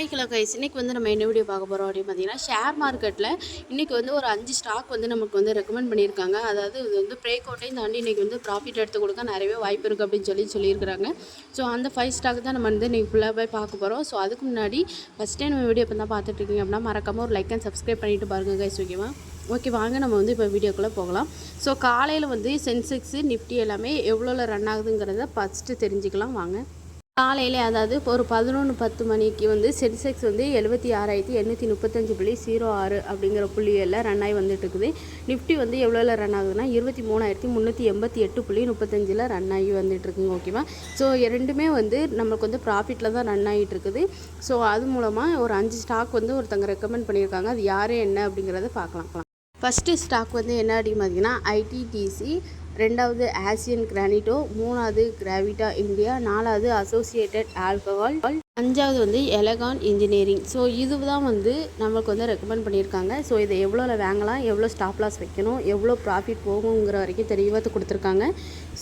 Hi hello guys இன்றைக்கி வந்து நம்ம என்ன வீடியோ பார்க்க போகிறோம் அப்படின்னு பார்த்தீங்கன்னா ஷேர் மார்க்கெட்டில் இன்றைக்கி வந்து ஒரு அஞ்சு ஸ்டாக் வந்து நமக்கு வந்து ரெக்கமெண்ட் பண்ணியிருக்காங்க. அதாவது இது வந்து பிரேக் அவுட்டையும் தாண்டி இன்றைக்கி வந்து ப்ராஃபிட் எடுத்து கொடுக்க நிறையவே வாய்ப்பு இருக்குது அப்படின்னு சொல்லி சொல்லியிருக்கிறாங்க. ஸோ அந்த ஃபைவ் ஸ்டாக் தான் நம்ம வந்து இன்றைக்கி ஃபுல்லாக போய் பார்க்க போகிறோம் ஸோ அதுக்கு முன்னாடி ஃபஸ்ட் டைம் நம்ம வீடியோ இப்போ தான் பார்த்துட்ருக்கீங்க அப்படின்னா மறக்காமல் ஒரு லைக் அண்ட் சப்ஸ்கிரைப் பண்ணிட்டு பாருங்க கைஸ் ஓகேவா ஓகே வாங்க நம்ம வந்து இப்போ வீடியோக்குள்ளே போகலாம். ஸோ காலையில் வந்து சென்செக்ஸு நிஃப்டி எல்லாமே எவ்வளோவில் ரன் ஆகுதுங்கிறத ஃபஸ்ட்டு தெரிஞ்சுக்கலாம். வாங்க. காலையில் அதாவது இப்போ ஒரு பதினொன்று பத்து மணிக்கு வந்து சென்செக்ஸ் வந்து எழுபத்தி ஆறாயிரத்தி எண்ணூற்றி முப்பத்தஞ்சு புள்ளி ஜீரோ ஆறு அப்படிங்கிற புள்ளியில் ரன் ஆகி வந்துட்டு இருக்குது நிஃப்டி வந்து எவ்வளோவில் ரன் ஆகுதுன்னா இருபத்தி மூணாயிரத்தி முந்நூற்றி எண்பத்தி எட்டு புள்ளி முப்பத்தஞ்சில் ரன் ஆகி வந்துட்டு இருக்குங்க ஓகேவா ஸோ ரெண்டுமே வந்து நம்மளுக்கு வந்து ப்ராஃபிட்டில் தான் ரன் ஆகிட்டு இருக்குது ஸோ அது மூலமாக ஒரு அஞ்சு ஸ்டாக் வந்து ஒருத்தங்க ரெக்கமெண்ட் பண்ணியிருக்காங்க. அது யார் என்ன அப்படிங்கிறத பார்க்கலாம். ஃபஸ்ட்டு ஸ்டாக் வந்து என்ன அப்படின்னு பார்த்தீங்கன்னா ஐடிடிசி ரெண்டாவது ஆசியன் கிரானிட்டோ மூணாவது கிராவிட்டா இந்தியா நாலாவது அசோசியேட்டட் ஆல்கஹால் அஞ்சாவது வந்து எலகான் இன்ஜினியரிங் ஸோ இது தான் வந்து நம்மளுக்கு வந்து ரெக்கமெண்ட் பண்ணியிருக்காங்க. ஸோ இதை எவ்வளோ வாங்கலாம் எவ்வளோ ஸ்டாப் லாஸ் வைக்கணும் எவ்வளோ ப்ராஃபிட் போகுங்கிற வரைக்கும் தெளிவாக கொடுத்துருக்காங்க.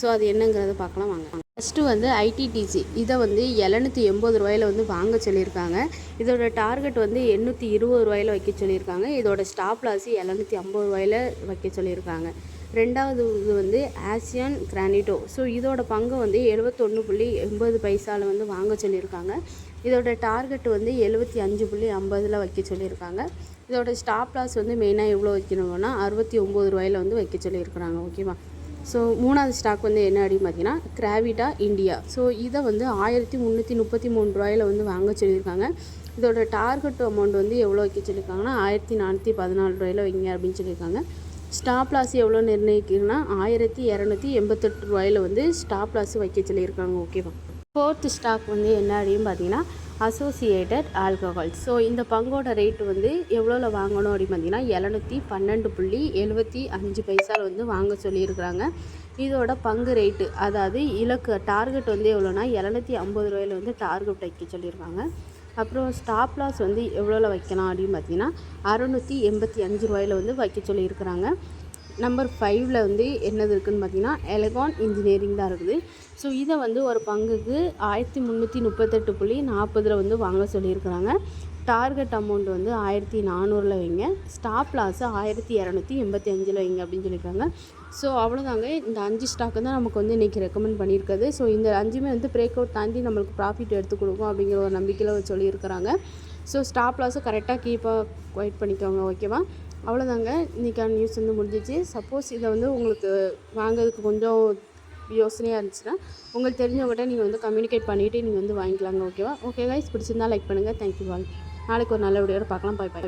ஸோ அது என்னங்கிறத பார்க்கலாம் வாங்க. ஃபஸ்ட்டு வந்து ஐடிடிசி இதை வந்து எழுநூற்றி எண்பது ரூபாயில் வந்து வாங்க சொல்லியிருக்காங்க. இதோட டார்கெட் வந்து எண்ணூற்றி இருபது ரூபாயில் வைக்க சொல்லியிருக்காங்க. இதோட ஸ்டாப் லாஸ் எழுநூற்றி ஐம்பது ரூபாயில் வைக்க சொல்லியிருக்காங்க. ரெண்டாவது இது வந்து ஆசியன் கிரானிட்டோ ஸோ இதோட பங்கு வந்து எழுபத்தொன்று புள்ளி எண்பது பைசாவில் வந்து வாங்க சொல்லியிருக்காங்க. இதோட டார்கெட் வந்து எழுபத்தி அஞ்சு புள்ளி ஐம்பதில் வைக்க சொல்லியிருக்காங்க. இதோட ஸ்டாப் லாஸ் வந்து மெயினாக எவ்வளோ வைக்கணும்னா அறுபத்தி ஒம்பது ரூபாயில் வந்து வைக்க சொல்லியிருக்கிறாங்க. ஓகேவா ஸோ மூணாவது ஸ்டாக் வந்து என்ன அப்படின்னு பார்த்தீங்கன்னா கிராவிட்டா இந்தியா ஸோ இதை வந்து ஆயிரத்தி முந்நூற்றி முப்பத்தி மூணு ரூபாயில் வந்து வாங்க சொல்லியிருக்காங்க. இதோட டார்கெட் அமௌண்ட் வந்து எவ்வளோ வைக்க சொல்லியிருக்காங்கன்னா ஆயிரத்தி நானூற்றி பதினாலு ரூபாயில் வைங்க அப்படின்னு சொல்லியிருக்காங்க. ஸ்டாப் லாஸ் எவ்வளோ நிர்ணயிக்கிறதுனா ஆயிரத்தி இரநூத்தி எண்பத்தெட்டு ரூபாயில் வந்து ஸ்டாப் லாஸ் வைக்க சொல்லியிருக்காங்க ஓகேவா ஃபோர்த் ஸ்டாக் வந்து என்ன அப்படின்னு பார்த்தீங்கன்னா அசோசியேட்டட் ஆல்கஹால் ஸோ இந்த பங்கோட ரேட்டு வந்து எவ்வளோவில் வாங்கணும் அப்படின்னு பார்த்தீங்கன்னா எழுநூற்றி பன்னெண்டு புள்ளி எழுபத்தி அஞ்சு பைசாவில் வந்து வாங்க சொல்லியிருக்கிறாங்க. இதோட பங்கு ரேட்டு அதாவது இலக்கு டார்கெட் வந்து எவ்வளோனா எழுநூற்றி ஐம்பது ரூபாயில் வந்து டார்கெட் வைக்க சொல்லியிருக்காங்க. அப்புறம் ஸ்டாப் லாஸ் வந்து எவ்வளோவில் வைக்கலாம் அப்படின்னு பார்த்தீங்கன்னா அறநூற்றி எண்பத்தி அஞ்சு ரூபாயில் வந்து வைக்க சொல்லியிருக்கிறாங்க. நம்பர் ஃபைவ்ல வந்து என்னது இருக்குதுன்னு பார்த்தீங்கன்னா எலகான் இன்ஜினியரிங் தான் இருக்குது. ஸோ இதை வந்து ஒரு பங்குக்கு ஆயிரத்தி முந்நூற்றி முப்பத்தெட்டு புள்ளி நாற்பதில் வந்து வாங்க சொல்லியிருக்கிறாங்க. டார்கெட் அமௌண்ட் வந்து ஆயிரத்தி நானூறில் வைங்க. ஸ்டாப் லாஸு ஆயிரத்தி இரநூத்தி எண்பத்தி அஞ்சில் வைங்க அப்படின்னு சொல்லியிருக்காங்க. ஸோ அவ்வளோதாங்க இந்த அஞ்சு ஸ்டாக்கு தான் நமக்கு வந்து இன்றைக்கி ரெக்கமெண்ட் பண்ணியிருக்குது. ஸோ இந்த அஞ்சுமே வந்து பிரேக் அவுட் தாண்டி நம்மளுக்கு ப்ராஃபிட் எடுத்து கொடுக்கும் அப்படிங்கிற ஒரு நம்பிக்கையில் சொல்லியிருக்கிறாங்க. ஸோ ஸ்டாப் லாஸை கரெக்டாக கீப்பாக வெயிட் பண்ணிக்கோங்க ஓகேவா அவ்வளோதாங்க இன்றைக்கான நியூஸ் வந்து முடிஞ்சிச்சு. சப்போஸ் இதை வந்து உங்களுக்கு வாங்குறதுக்கு கொஞ்சம் யோசனையாக இருந்துச்சுன்னா உங்களுக்கு தெரிஞ்சவங்ககிட்ட நீங்கள் வந்து கம்யூனிகேட் பண்ணிவிட்டு நீங்கள் வந்து வாங்கிக்கலாங்க ஓகேவா ஓகே கைஸ் பிடிச்சிருந்தா லைக் பண்ணுங்கள் தேங்க்யூ வால் நாளைக்கு ஒரு நல்ல வீடியோட பார்க்கலாம். பாய் பாய்